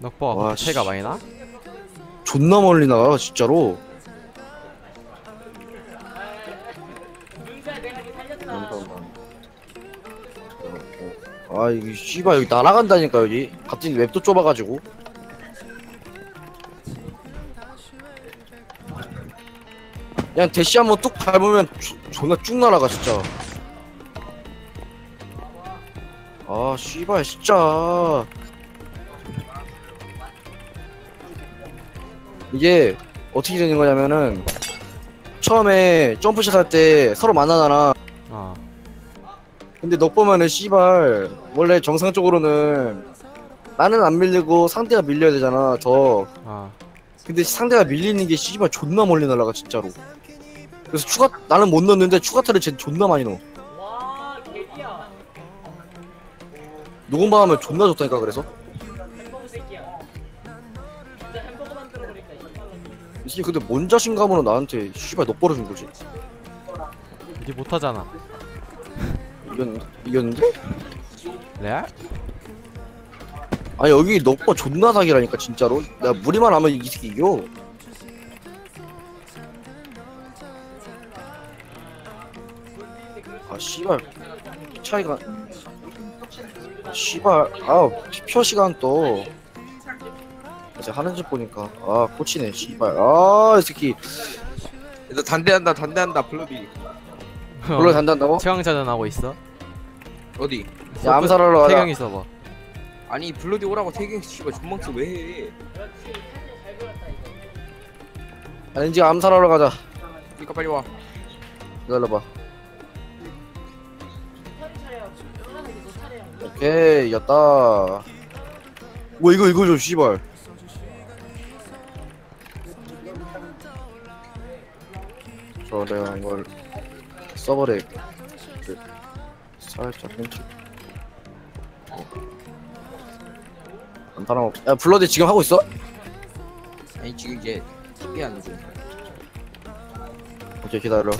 넉버가 와, 그렇게 차이가 씨. 많이 나? 존나 멀리 나가 진짜로. 아 이게 씨발 여기 날아간다니까 여기. 갑자기 웹도 좁아가지고. 그냥 대시 한번 뚝 밟으면 조- 존나 쭉 날아가 진짜. 아 씨발 진짜 이게 어떻게 되는 거냐면은 처음에 점프샷 할 때 서로 만나잖아. 어. 근데 너 보면은 씨발 원래 정상적으로는 나는 안 밀리고 상대가 밀려야 되잖아 더 어. 근데 상대가 밀리는 게 씨발 존나 멀리 날아가 진짜로. 그래서 추가 나는 못 넣는데 추가타를 쟤 존나 많이 넣어. 와 개띠야. 녹음방 하면 존나 좋다니까 그래서 이 이게 근데 뭔 자신감으로 나한테 씨발 너 벌어준 거지 니 못하잖아. 이겼, 이겼는데? 레알? 아니 여기 너거 존나 사기라니까 진짜로 내가 무리만 하면 이 새끼 이겨 아 씨발 차이가 아, 씨발 아 피표 시간 또 이제 하는 집 보니까. 아 꽂히네 씨발. 아이 새끼. 너 단대한다 단대한다 블러비. 물론 단단다고? 최강자전 하고 있어? 어디? 야 암살하러 가자. 태경이 써봐. 아니 블러디 오라고 태경 씨발 존망스 왜해? 아니 이제 암살하러 가자. 그니까 빨리 와. 기다려봐. 오케이 이겼다. 뭐 이거 이거 좀 씨발 저 내가 이걸 서버에 그 살짝 펜치 간단하고 야 블러드 지금 하고 있어? 아니 지금 이제 TP 하는 중. 오케이 기다려.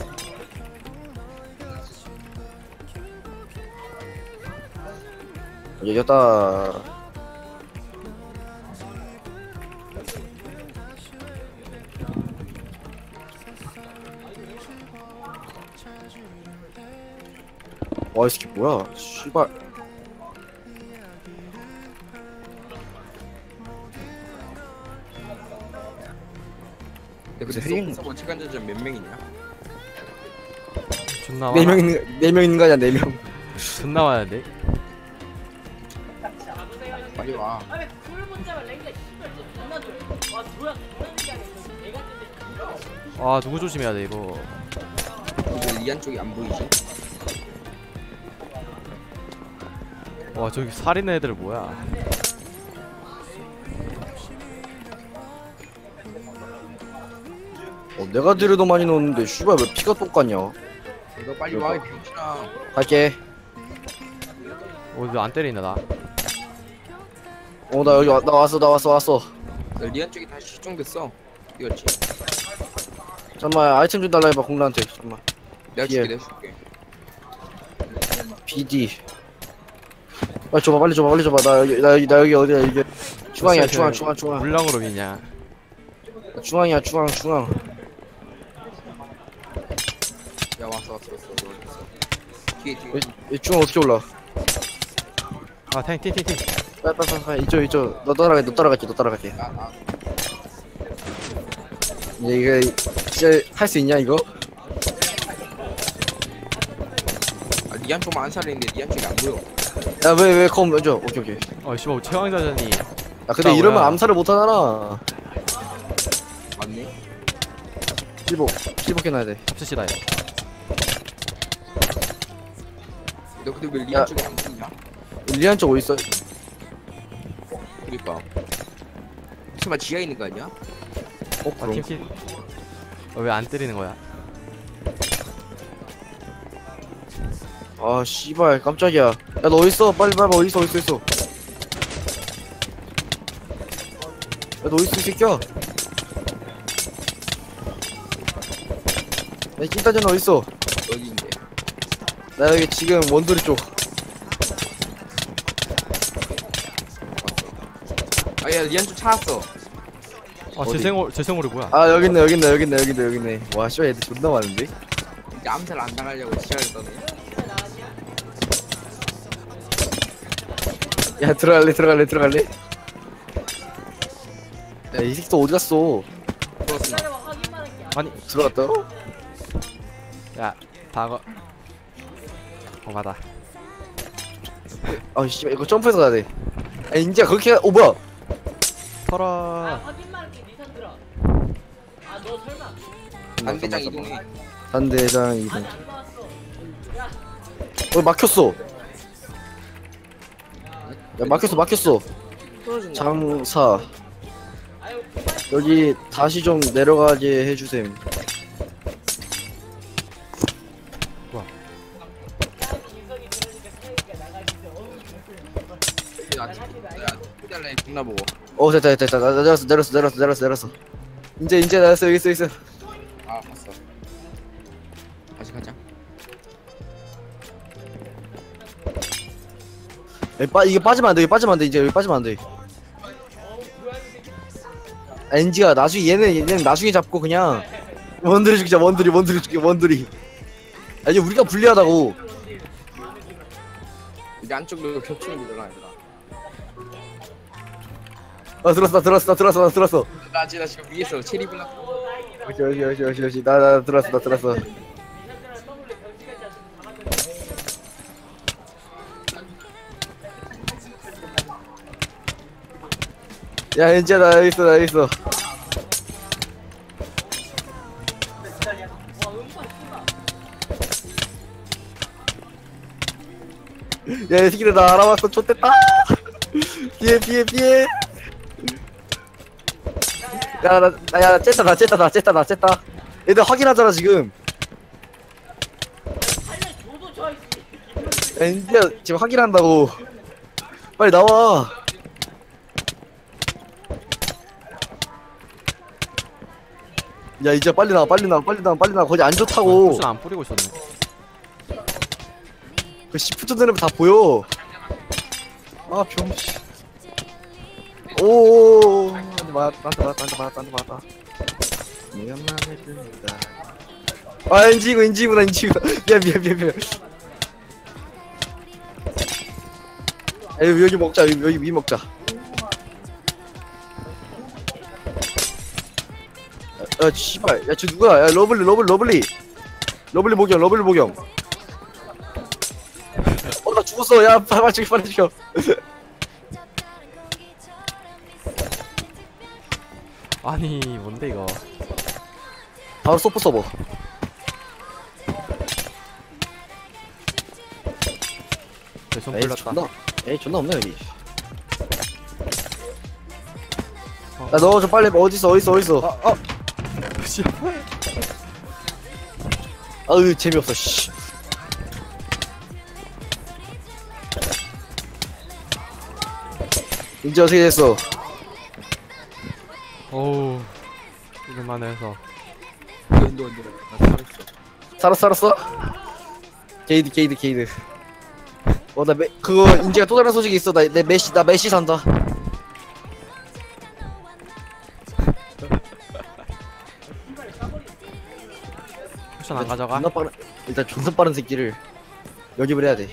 이겼다 와, 이 새끼 뭐야? 씨발. 근데 헤잉- 서버 시간전전 몇 명이냐? 존나 네 많아. 명 있는 네명 있는 거 아니야? 네 명. 존나 많은데? 빨리 와 랭가 씨발 좋아 와 뭐야 내가 아 누구 조심해야 돼 이거. 근데 리안 쪽이 안 보이지? 와 저기 살인의 애들 뭐야? 어, 내가 딜을 많이 넣었는데 씨발 왜 피가 똑같냐? 너 빨리 와 이 병신아 갈게. 어디안 때리나 나? 어, 나 여기 와, 나 왔어, 나 왔어, 왔어. 너 리안 쪽이 다시 실종됐어 이거지 잠깐만 아이템 좀 달라 해봐 공라한테. 잠깐만. 내가 예. 줄게 내가 줄게 BD. 빨리 줘봐, 빨리 줘봐, 빨리 줘봐. 나 여기, 나 여기, 나 여기 어디야 이게? 중앙이야, 중앙, 중앙, 중앙. 물량으로 미냐? 중앙이야, 중앙, 중앙. 야 왔어 왔어 왔어 왔어 왔어 뒤에 뒤에 이, 이 중앙 어떻게 올라? 아 탱, 탱, 탱, 탱. 빨리, 빨리, 빨리, 빨리. 이쪽, 이쪽. 너 따라가, 너 따라갈게, 너 따라갈게. 아, 아. 이제 이게 진짜 할 수 있냐 이거? 아 리안 쪽만 안 살리는데 리안 쪽이 안 보여 야, 왜, 왜, 컴 먼저. 오케이, 오케이. 어 씨발 최강자전이 야, 근데 아, 이러면 뭐야. 암살을 못 하잖아. 맞네 실복, 실복 해놔야 돼. 합치시다 이거. 너 근데 왜 리안 야. 쪽이 안 보이냐? 리안 쪽 어디 있어? 그니까 설마 지하에 있는 거 아니야? 어, 아 그럼. 팀킬. 어왜 안 때리는 거야? 아, 씨발, 깜짝이야. 야, 너 어디 있어? 빨리 빨리 어디 있어? 어디 있어? 어디 있어? 야, 너 어디 있어, 이 새끼야? 야, 찐따전 어디 있어? 어디인데 나 여기 지금 원돌이 쪽. 아야 리안 좀 찾았어 아 어디? 재생올 재생올이 뭐야 아 여기 있네 여기 있네 여기 있네 여기 있네 여기 있네 와 씨발 애들 존나 많은데 이제 암살 안 당하려고 지하를 떠네 야 들어갈래 들어갈래 들어갈래. 야이 새끼 또 어디 갔어? 기다려봐 확인만 할게. 아니 들어갔다? 야 방어. 어 맞아. 아 씨발 이거 점프해서 가야 돼. 아, 인지야 그렇게 가- 어 뭐야? 아 털어. 확인만 할게. 리산드라. 아너 설마. 반대장 이동해 단대장 이동 아직 안 나왔어. 야. 어 막혔어 야 막혔어 막혔어. 떨어진다. 장사. 여기 다시 좀 내려가게 해주셈. 보고 어. 됐다 됐다 됐다. 나 내렸어 내렸어 내렸어 내렸어 내렸어. 이제 이제 내렸어. 여기 있어 있어. 아 봤어 여기 빠 이게 빠지면 안돼 빠지면 안돼 이제 여기 빠지면 안돼. 아, 엔지가 나중에 얘는 얘는 나중에 잡고 그냥 원들이 죽자 원들이 원들이 죽게 원들이 아 이제 우리가 불리하다고. 이제 안쪽으로 겹치는 게 얘들아 아 들었어 나 들었어 나 들었어 나 들었어. 나 지금 위에서 체리 블락 여기 여기 여기 여기 나나 들었어 나 들었어 야 엔지야 나 여기 있어 나 여기 있어. 야이 새끼들 나 알아봤어. 좆됐다. 피해 피해 피해. 야나야 쨌다 나 쨌다 나 쨌다 나 쨌다. 얘들 확인하잖아 지금. 있지. 엔지야 지금 확인한다고. 빨리 나와 야 이제 빨리 나와 빨리 나와 빨리 나와 빨리 나와 거기 안 좋다고 쿠션 안 뿌리고 있었네 그 10분 되면 다 보여 아 병신 오오오 한대 맞았다 한대 맞았다 한대 맞았다 네가 맘에 든다 아 인지구 인지구나 인지구나 미안 미안 미안 미안 야, 여기, 여기 먹자 여기, 여기 위 먹자 야, 야 씨발. 야저 누구야? 야 러블리 러블리 러블리. 러블리 목영 러블리 목영 어나 죽었어. 야 빨리 죽여 빨리 죽여. 아니 뭔데 이거? 바로 소프 서버. 대충 에이 풀렸다. 존나 에이 존나 없네 여기. 야너 좀 빨리 어딨어 어딨어 어딨어? 아, 씨. 아유 재미없어 씨. 이제 어떻게 됐어? 어우 이럴만 해서. 언더 언더 나 살았어 살았어? 살았어 게이드 게이드 게이드. 어나 그거 인지가 또 다른 소식이 있어. 나 내 메시 나 메시 산다 쿠션 안 가져가? 존나 빠른 일단 존나 빠른 새끼를 영입을 해야 돼.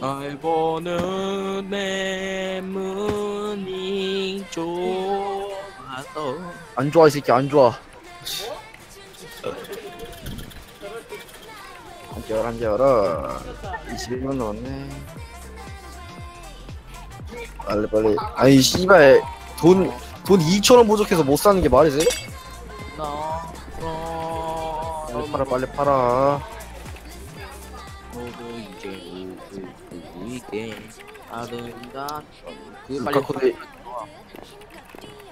날 보는 내 문이 좋아서. 안 좋아 이 새끼 안 좋아. 안 깨워라 안 깨워라 21분 남았네. 빨리 빨리. 아니 씨발. 돈돈 2천 원 부족해서 못 사는 게 말이 돼? 팔아 빨리 팔아 너도 이제 있게 아름다 그 빨리 루카쿠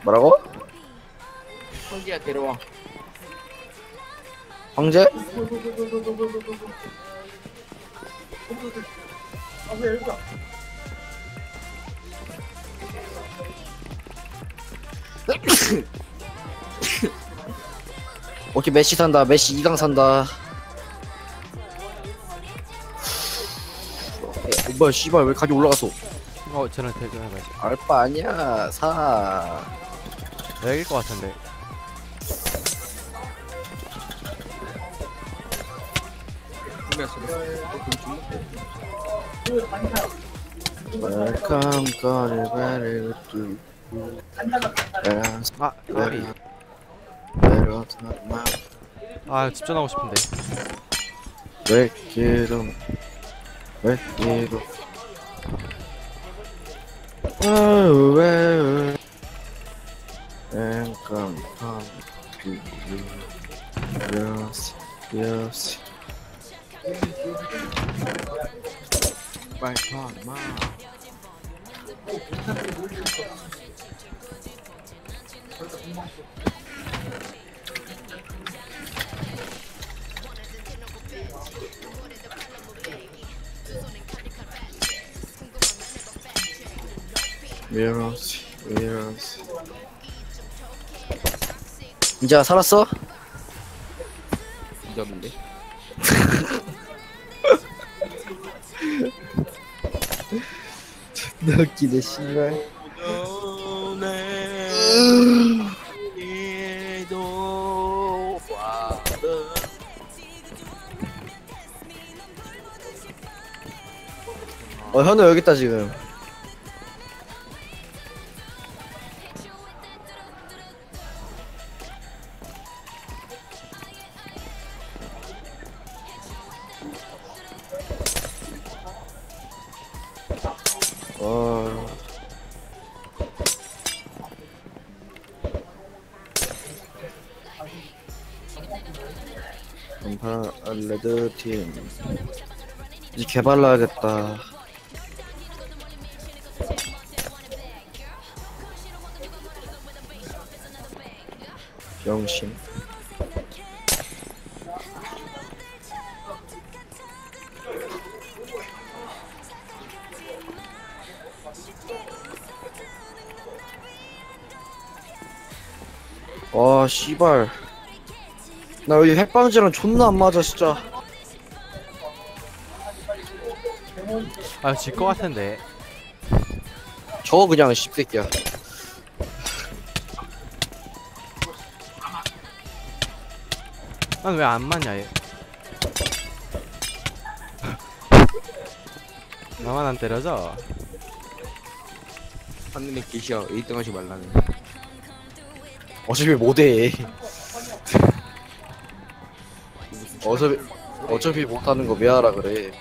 뭐라고? 형제야 데려와 황제? 오케이 메시 산다. 메시 2강 산다. 어, 뭐야 씨발 왜 가격 올라갔어? 어 쟤는 대전해가지 알바 아니야 사. 내가 이길 것 같은데. Welcome 거리 베리 뚜아 까비 아 집전하고 싶은데 왜 기름 왜 기름 아왜 Welcome come Yes Yes 빨리 마 Mirrors Mirrors 이제 살았어? 잊었는데? 나 웃기네 씨발. 어 현우 여기 있다 지금 팀 이제 개발라야겠다. 병신. 와 씨발. 나 여기 핵방지랑 존나 안 맞아 진짜 아 질 것 같은데. 저거 그냥 씹새끼야. 난 왜 안 맞냐 얘. 나만 안 때려져 하늘의 계시야. 1등 하지 말라네. 어차피 못해. 어차피 어차피 못하는 거 왜 하라 그래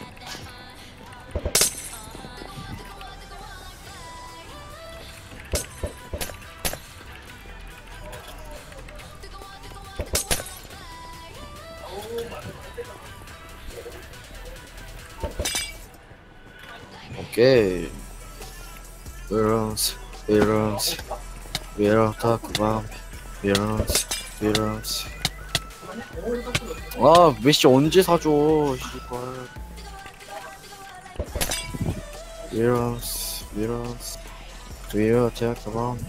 about mirrors, mirrors. 아 메시 언제 사줘 씨발 mirrors, mirrors, mirror talk about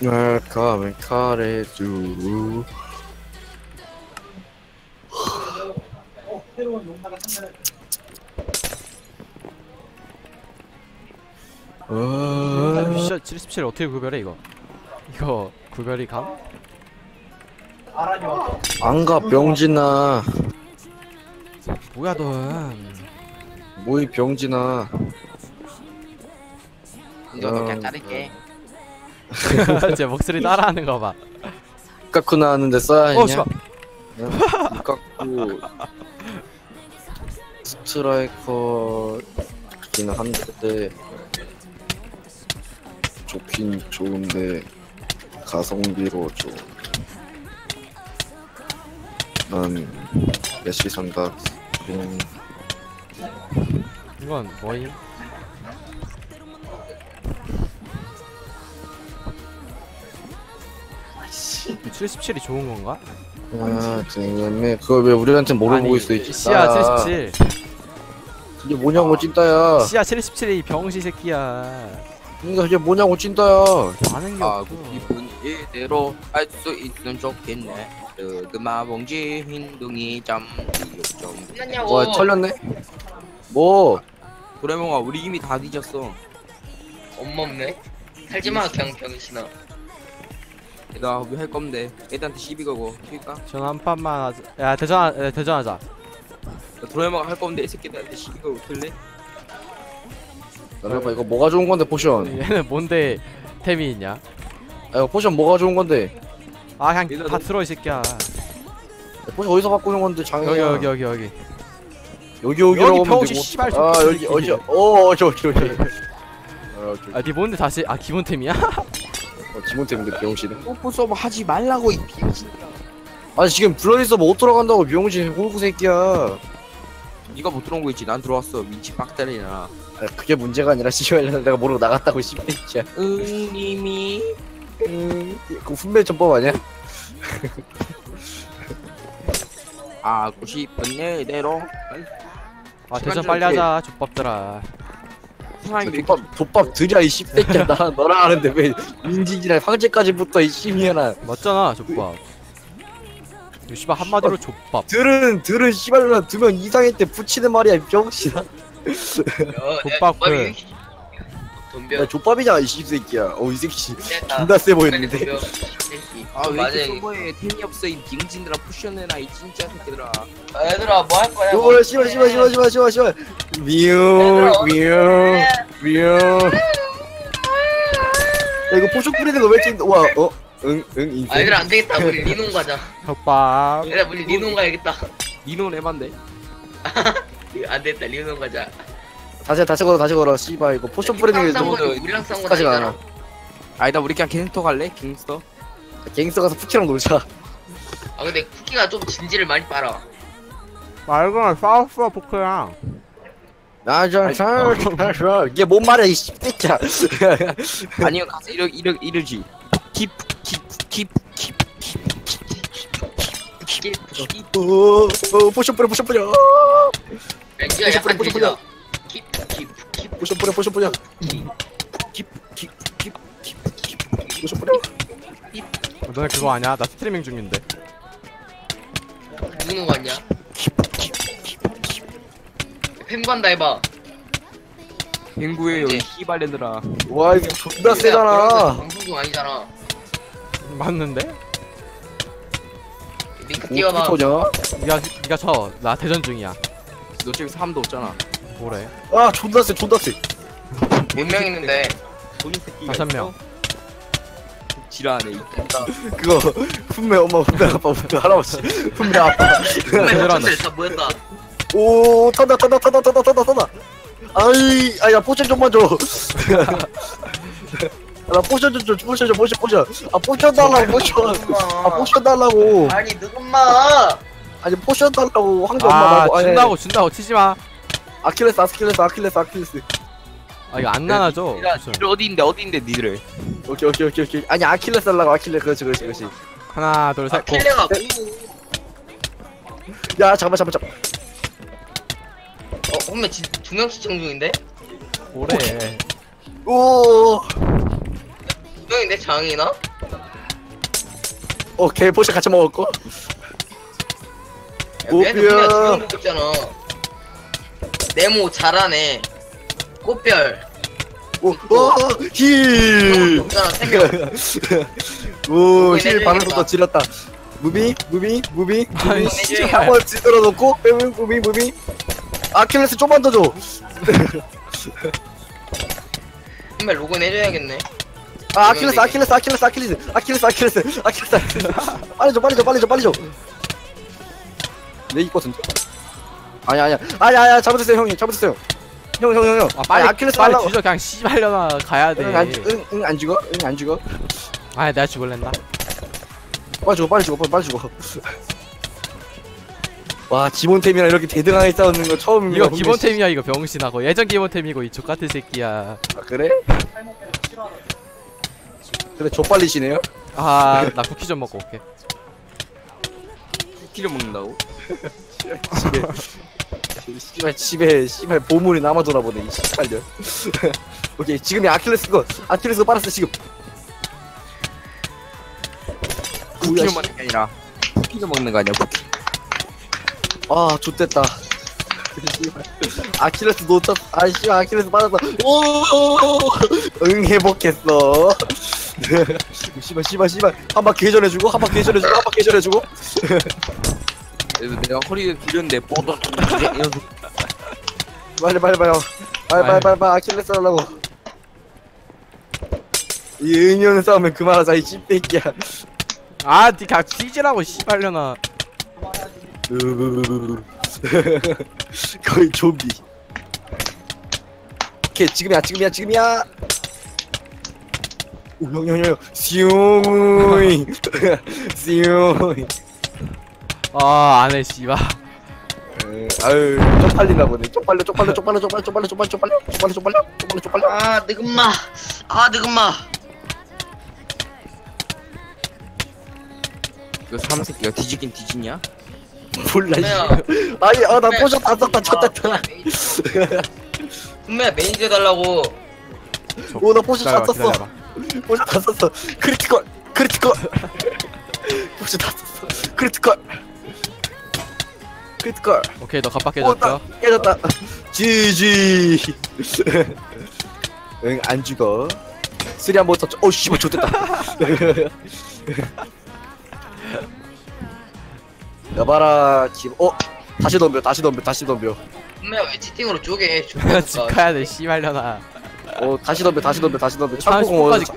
Welcome and cut it through. 어... 미 션77 어떻게 구별해 이거? 이거 구별이 감? 안가 병진아. 뭐야 넌? 뭐이 병진아? 이거 너 그냥 자를게. 제 목소리 따라하는 거봐. 이까쿠 나왔는데 써야? 어 씨발 이까쿠 스트라이커긴 한데 좋긴 좋은데 가성비로 좀난 메시 상각 음, 이건 뭐임? 이 77이 좋은 건가? 아 쟁점에 그걸 왜 우리한테 아니, 있어 이 시야 찐따야. 77 이게 뭐냐고 찐따야 시야 77이 병시 새끼야 그러니까 이게 뭐냐고 찐따야. 아는 게아 없고 기분 이대로 할 수 있으면 좋겠네. 르드마 봉지 흰둥이 점 이육 좀 끝났냐고. 와 털렸네? 뭐? 도레몽아 우리 이미 다 뒤졌어. 엄마 없네. 살지마 그냥 병신아. 나왜 할 건데. 애들한테 시비 거고. 킬까? 전한 판만 하자. 야 대전 야, 대전하자. 나 도레몽아 할 건데 이 새끼들한테 시비 거고 틀래? 여러분 이거 뭐가 좋은 건데 포션? 얘는 뭔데 템이 있냐? 아, 이거 포션 뭐가 좋은 건데? 아 그냥 다 너- 들어 이 새끼야. 포션 어디서 바꾸는 건데 장애 여기 여기 여기 여기. 여기 여기라고 하면 병신 되고. 씨발 아좀 여기 어디 어 어디 아 오케이 아니 뭔데 다시? 아 기본템이야? 어, 기본 때문에 병신은. 뽀뽀 서버 하지 말라고 이 비용신. 아니 지금 블러디서 못 들어간다고 병신 홀구 새끼야. 네가 못 들어온 거 있지? 난 들어왔어. 민치 빡다리나. 아, 그게 문제가 아니라 씨발 내가 모르고 나갔다고 씨발 이야. 응 님이 그 분배 전법 아니야? 하고 싶은 일대로. 아 대전 좀 빨리 하자 족밥들아. 사람이 이렇게 족밥 족밥 드려 이 씹새끼야. 나 너랑 하는데 왜 민진이랑 황제까지 붙어 이 씨미야나 맞잖아 족밥. 이거 씨발 한마디로 족밥. 들은 들은 씨발로나 두명 이상일 때 붙이는 말이야 이 병신아 족밥 그 덤벼. 야 족밥이잖아 이 씹새끼야 어이 새끼. 존나 세 보이는데 덤벼. 아왜 맞아, 이렇게 이거. 서버에 템이 없어 이 비응진들아 푸션해라 이 진짜 새끼들아 아, 얘들아 뭐 할 거야? 요거 씨발 씨발 씨발 씨발 씨발 씨발 미용 미용 미용 야 이거 포션 뿌리는 거왜 이렇게 와어응응 인생 아 얘들아 안 되겠다. 우리 리논 가자. 족밥 얘들아 우리 리논 가야겠다. 니노 에반데 안 되겠다. 리논 가자. 다시 다시 걸어 다시 걸어 씨발 이거 포션 뿌리는 게 싸운 너무 거 우리랑 싸운 거 까지가 아니잖아. 않아 아니다 우리 그냥 갱스터 갈래? 갱스터? 갱스터 가서 푸키랑 놀자 아 근데 쿠키가 좀 진지를 많이 빨아. 말고는 싸웠어 포크랑 나저 저저 이게 뭔 말이야 이 씨새끼야 아니요 가서 이러 이러 이러지 킵킵킵킵킵 쿠키 어, 어 포션 뿌려 포션 뿌려 렌즈가 약간 뿌려, 뿌려, 돼지다. 킵킵킵 포션 뿌려 포션 뿌려 킵킵킵킵 포션 뿌려 너네 그거 아냐? 나 스트리밍 중인데 누구는 거 같냐? 팸 간다 해봐. 뱅구에 여기 이제. 씨발년들아 와 이거 존나 세잖아 방송 중 아니잖아. 맞는데? 링크 띄워봐. 오토냐 니가 니가 쳐나 대전 중이야 너 지금 사람도 없잖아 뭐래 아 존나 세 존나 세 몇 명 있는데? 다섯? 명. 지랄하네 이 그거 훈매 엄마 훈매 아빠 훈매 할아버지 훈매 아빠 제대로 한다. 다 모였다. 오 탄다 탄다 탄다 탄다 탄다 탄다 아이 아야 포션 좀만 줘나 포션 좀 줘, 포션 좀 포션 포션 아 포션 달라고 포션 아 포션 달라고 아니 누군마. 아니 포션 달라고 황제 엄마 아 말고 아니, 준다고 준다고 치지마. 아킬레스 아킬레스 아킬레스 아킬레스. 아 이거 안 나눠줘. 니들 니들 어디인데 어디인데 니들? 오케이 오케이 오케이 오케이. 아니 아킬레스 달라고 아킬레스. 그렇지 그렇지 그렇지. 하나 아 둘셋 고. 킬레가 뭐? 야 잠깐만 잠깐만 잠깐만. 어 hom에 두명 시청 중인데? 뭐래. 오. 두 명인데 장이나? 오케이 포션 같이 먹었고 꽃뼈 죽잖아. 네모 잘하네. 꽃별 오힐. 오힐 반응 속도 지렸다. 무비 무비 무비 아니 진짜 한번 지들어 놓고 무비 무비 무비. 아킬레스 좀만 더줘. 정말 로건 해줘야겠네. 아 아킬레스 아킬레스 아킬레스 아킬레스 아킬레스 아킬레스 아킬레스. 빨리 줘 빨리 줘 빨리 줘 빨리 줘. 내 이거든데 아니 아니야 아니 아니야 잘못했어요 형님. 잘못했어요. 형 형 형 형. 아 빨리 아킬레스 빨리 하려고. 뒤져. 그냥 씨발려나 가야 응안 죽어? 응안 죽어? 돼아 내가 죽을랜다 빨리 죽어 빨리 죽어 빨리, 죽어. 와 기본템이랑 이렇게 대등하게 싸우는 거 처음이야 이거. 기본템이야 이거 병신하고. 예전 기본템이고 이 족같은 새끼야. 아 그래? 그래 족발리시네요? 아나 쿠키 좀 먹고 올게 쿠키를 먹는다고? 씨발 집에 씨발 보물이 남아 돌아보네 이 씨발년 오케이 지금이 아킬레스 거 아킬레스 거 빨았어 지금. 쿠키를 먹는 게 아니라 쿠키를 먹는 거 아니야 쿠키 아 좋됐다. 씨발. 아킬레스 놓쳤 아 씨발 아킬레스 빠졌어. 오응 회복했어 씨발 씨발 씨발. 한 바퀴 회전해주고 한 바퀴 회전해주고 한 바퀴 회전해주고. 그래서 내가 허리를 기렸는데 뽀뽀 이러면서 빨리 빨리 빨리. 빨리 빨리 빨리 빨리. 아킬레스 하려고. 이 없는 싸움은 그만하자 이 씹새끼야. 아 니가 뒤지라고 씨발려나. 거의 좀비. 오케이 지금이야 지금이야 지금이야 형형형 슈잉 슈잉 아 안해 씨발 아유 쪽팔리나 보네 쪽팔려 쪽팔려 쪽팔려 쪽팔려 쪽팔려 쪽팔려 쪽팔려 쪽팔려 쪽팔려 쪽팔려 쪽팔려 아 느금마 아 느금마 그 삼새끼가 뒤지긴 뒤지냐? 몰라 아니 아나 포션 다 썼다 쳤다 쳤다 분매야 매니저 해달라고 오나 포션 다 기다려봐 썼어 포션 다 썼어 크리티컬 크리티컬 포션 다 썼어 크리티컬 크리티컬 오케이 너 어, 갑박해졌죠? 나 깨졌다. 지지. 응, 안 죽어. 쓰리 한번 더. 어, 씨발, 좋됐다. 여봐라, 김. 어, 다시 덤벼, 다시 덤벼, 다시 덤벼. 분매야 왜 채팅으로 쪼개 집 가야 돼 씨발려나 어, 다시 덤벼, 다시 덤벼, 다시 덤벼. 30분까지 창고공원.